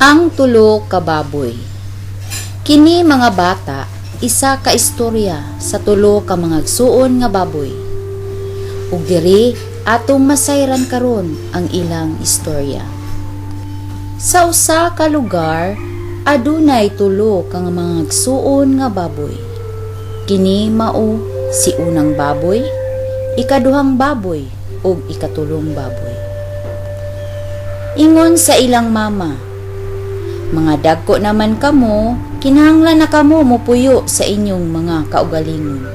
Ang tulo ka baboy. Kini mga bata, isa ka istorya sa tulo ka mga agsuon nga baboy. Ug diri atong masayran karon ang ilang istorya. Sa usa ka lugar, adunay tulo ka mga agsuon nga baboy. Kini mao si unang baboy, ikaduhang baboy ug ikatulong baboy. Ingon sa ilang mama, mga dagko naman kamo, kinahanglan na kamo mupuyo sa inyong mga kaugalingon.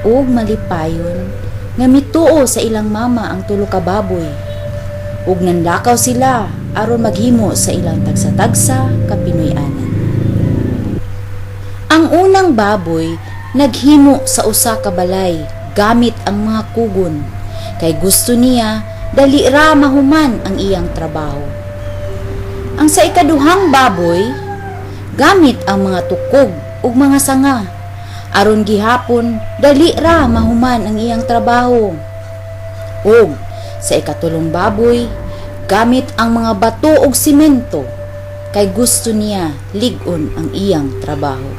Ug malipayon, nga mituo sa ilang mama ang tulo ka baboy. Ug nanlakaw sila aron maghimo sa ilang tagsa-tagsa kapinoy-anan. Ang unang baboy naghimo sa usa ka balay gamit ang mga kugon kay gusto niya dali ra mahuman ang iyang trabaho. Ang sa ikaduhang baboy, gamit ang mga tukog ug mga sanga aron gihapon dali ra mahuman ang iyang trabaho. Ug sa ikatulong baboy, gamit ang mga bato ug simento kay gusto niya ligon ang iyang trabaho.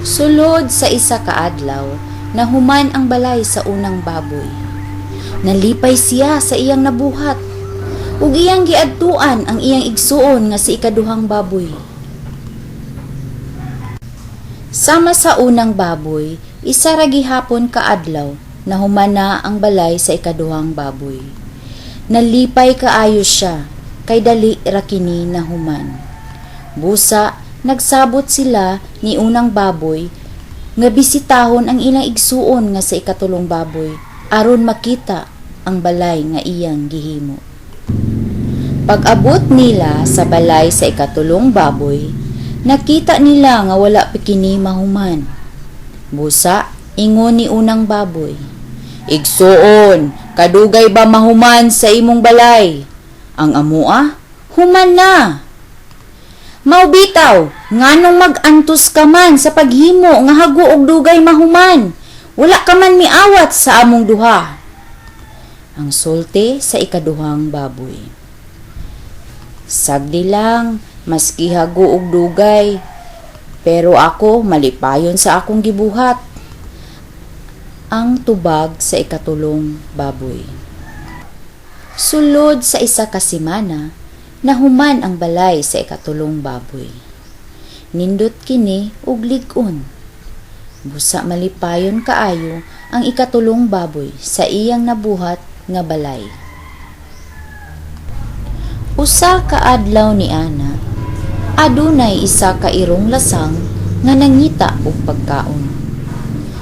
Sulod sa isa ka adlaw, nahuman ang balay sa unang baboy. Nalipay siya sa iyang nabuhat ug iyang giadtuan ang iyang igsuon nga si ikaduhang baboy. Sama sa unang baboy, isa ra gihapon kaadlaw na ang balay sa ikaduhang baboy. Nalipay kaayo siya kay dali ra kini nahuman. Busa nagsabot sila ni unang baboy nga bisitahon ang ilang igsuon nga sa ikatulong baboy aron makita ang balay nga iyang gihimo. Pag-abot nila sa balay sa ikatulong baboy, nakita nila nga wala pikini mahuman. Busa, ingon ni unang baboy. Igsuon, kadugay ba mahuman sa imong balay? Ang amua, human na. Maubitaw, nganong mag-antos ka man sa paghimo nga hago og dugay mahuman. Wala ka man miawat sa among duha. Ang sulti sa ikaduhang baboy. Sagdi lang, maski hago og dugay. Pero ako malipayon sa akong gibuhat. Ang tubag sa ikatulong baboy. Sulod sa isa ka semana, nahuman ang balay sa ikatulong baboy. Nindot kini ug lig-on. Busa malipayon kaayo ang ikatulong baboy sa iyang nabuhat nga balay. Usa ka adlaw ni Ana, adunay isa ka irong lasang nga nangita og pagkaon.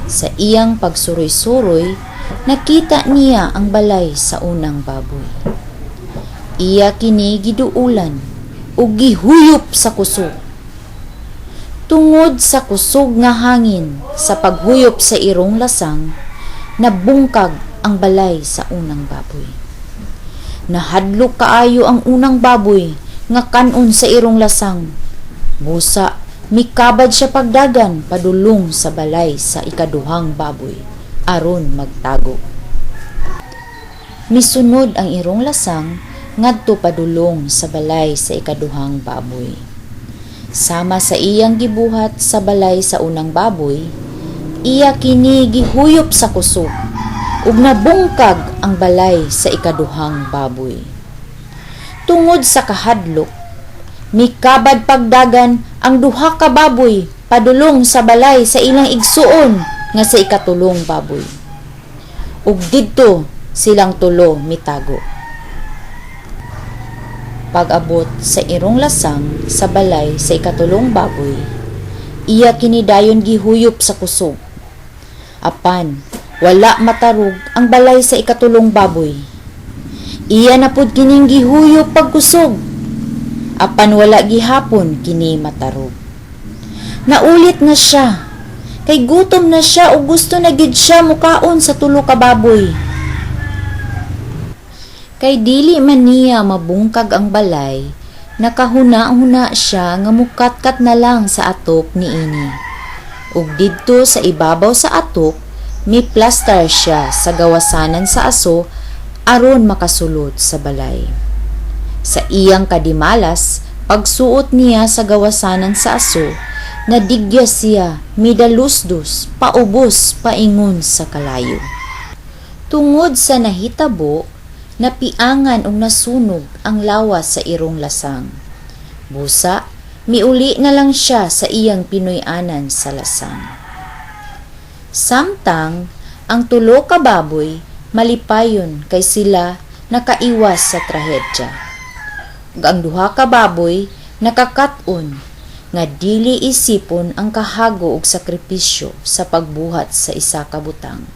Sa iyang pagsuroy-suroy, nakita niya ang balay sa unang baboy. Iya kini giduulan ug gihuyop sa kusog. Tungod sa kusog nga hangin sa paghuyop sa irong lasang, nabungkag ang balay sa unang baboy. Nahadlok kaayo ang unang baboy nga kanon sa irong lasang. Busa, mikabad siya pagdagan padulong sa balay sa ikaduhang baboy aron magtago. Misunod ang irong lasang ngadto padulong sa balay sa ikaduhang baboy. Sama sa iyang gibuhat sa balay sa unang baboy, iya kini gihuyop sa kusog ug nabungkag ang balay sa ikaduhang baboy. Tungod sa kahadlok, mikabad pagdagan ang duha ka baboy padulong sa balay sa ilang igsuon nga sa ikatulong baboy. Ug didto silang tulo mitago. Pag-abot sa irong lasang sa balay sa ikatulong baboy, iya kinidayon gihuyop sa kusog. Apan, wala matarog ang balay sa ikatulong baboy. Iya na pud kining gihuyop pagkusog. Apan wala gihapon kini matarog. Naulit na siya. Kay gutom na siya o gusto na gid siya mukaon sa tulo ka baboy. Kay dili man niya mabungkag ang balay, nakahuna-huna siya nga mukatkat na lang sa atok ni ini. Ug didto sa ibabaw sa atok, may plaster siya sa gawasanan sa aso aron makasulot sa balay. Sa iyang kadimalas, pagsuot niya sa gawasanan sa aso, nadigya siya midalusdos, paubos, paingon sa kalayo. Tungod sa nahitabo, napiangan og nasunog ang lawas sa irong lasang. Busa, miuli na lang siya sa iyang Pinoyanan sa lasang. Samtang, ang tulo ka baboy, malipayon kay sila nakaiwas sa trahedya. Ang duha ka baboy, nakakaton nga dili isipon ang kahago ug sakripisyo sa pagbuhat sa isa ka butang.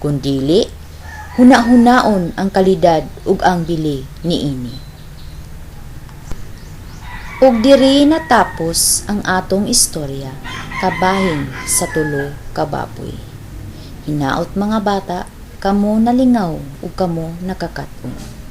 Kundili, huna-hunaon ang kalidad ug ang bili niini. Ug diri natapos ang atong istorya kabahin sa tulo ka baboy. Hinaot mga bata, kamo nalingaw ug kamo nakakaton.